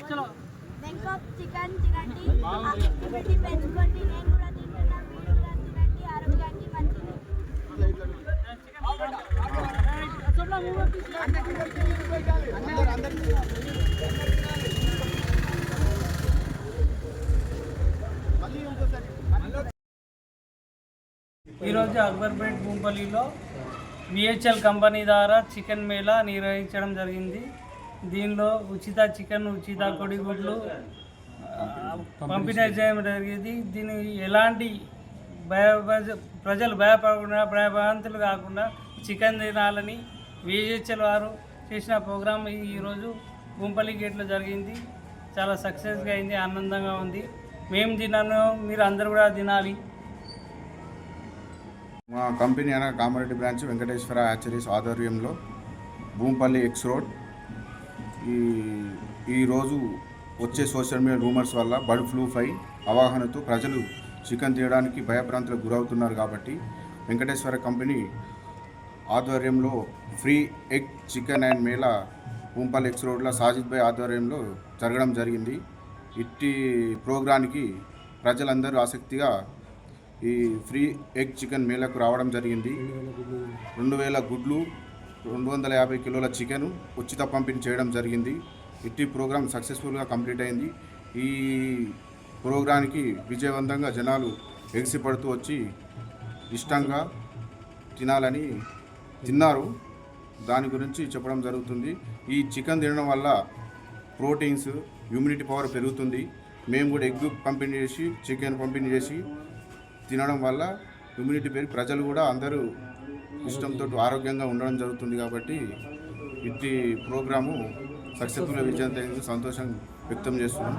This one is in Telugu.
చలో బ్యాంకాక్ చికెన్ తినండి ఇమ్యూనిటీ పెంచుకోండి నేను కూడా తింటున్నా మీరు కూడా తినండి ఆరోగ్యానికి మంచిది. చలో మూవ్ ఈరోజు అక్బర్పేట్ భూంపల్లిలో బిహెచ్ఎల్ కంపెనీ ద్వారా చికెన్ మేళా నిర్వహించడం జరిగింది. దీనిలో ఉచిత చికెన్ ఉచిత కొడిగుడ్లు పంపిణీ చేయడం జరిగింది. దీని ఎలాంటి భయ ప్రజలు భయపడకుండా భయభ్రాంతులు కాకుండా చికెన్ తినాలని విహెచ్ఎల్ వారు చేసిన ప్రోగ్రాం ఈరోజు గుంపలి గేట్లో జరిగింది. చాలా సక్సెస్గా అయింది ఆనందంగా ఉంది. మేము తిన్నాను మీరు అందరు కూడా తినాలి. మా కంపెనీ అనగా కామారెడ్డి బ్రాంచ్ వెంకటేశ్వర హ్యాచరీస్ ఆధ్వర్యంలో భూంపల్లి ఎక్స్ రోడ్ ఈ ఈరోజు వచ్చే సోషల్ మీడియా రూమర్స్ వల్ల బర్డ్ ఫ్లూ పై అవగాహనతో ప్రజలు చికెన్ తీయడానికి భయభ్రాంతులకు గురవుతున్నారు కాబట్టి వెంకటేశ్వర కంపెనీ ఆధ్వర్యంలో free egg chicken and mela Bhoompalli X రోడ్లో సాజిద్ భాయ్ ఆధ్వర్యంలో జరగడం జరిగింది. ఇట్టి ప్రోగ్రానికి ప్రజలందరూ ఆసక్తిగా ఈ ఫ్రీ ఎగ్ చికెన్ మేళకు రావడం జరిగింది. రెండు వేల గుడ్లు రెండు వందల యాభై కిలోల చికెన్ ఉచిత పంపిణీ చేయడం జరిగింది. ఇట్టి ప్రోగ్రాం సక్సెస్ఫుల్గా కంప్లీట్ అయింది. ఈ ప్రోగ్రానికి విజయవంతంగా జనాలు ఎగిసిపడుతూ వచ్చి ఇష్టంగా తినాలని తిన్నారు. దాని గురించి చెప్పడం జరుగుతుంది. ఈ చికెన్ తినడం వల్ల ప్రోటీన్స్ ఇమ్యూనిటీ పవర్ పెరుగుతుంది. మేము కూడా ఎగ్ పంపిణీ చేసి చికెన్ పంపిణీ చేసి తినడం వల్ల ఇమ్యూనిటీ పెరిగి ప్రజలు కూడా అందరూ ఇష్టంతో ఆరోగ్యంగా ఉండడం జరుగుతుంది కాబట్టి ఇట్టి ప్రోగ్రాము సక్సెస్ఫుల్ విజయంతో సంతోషం వ్యక్తం చేస్తున్నాం.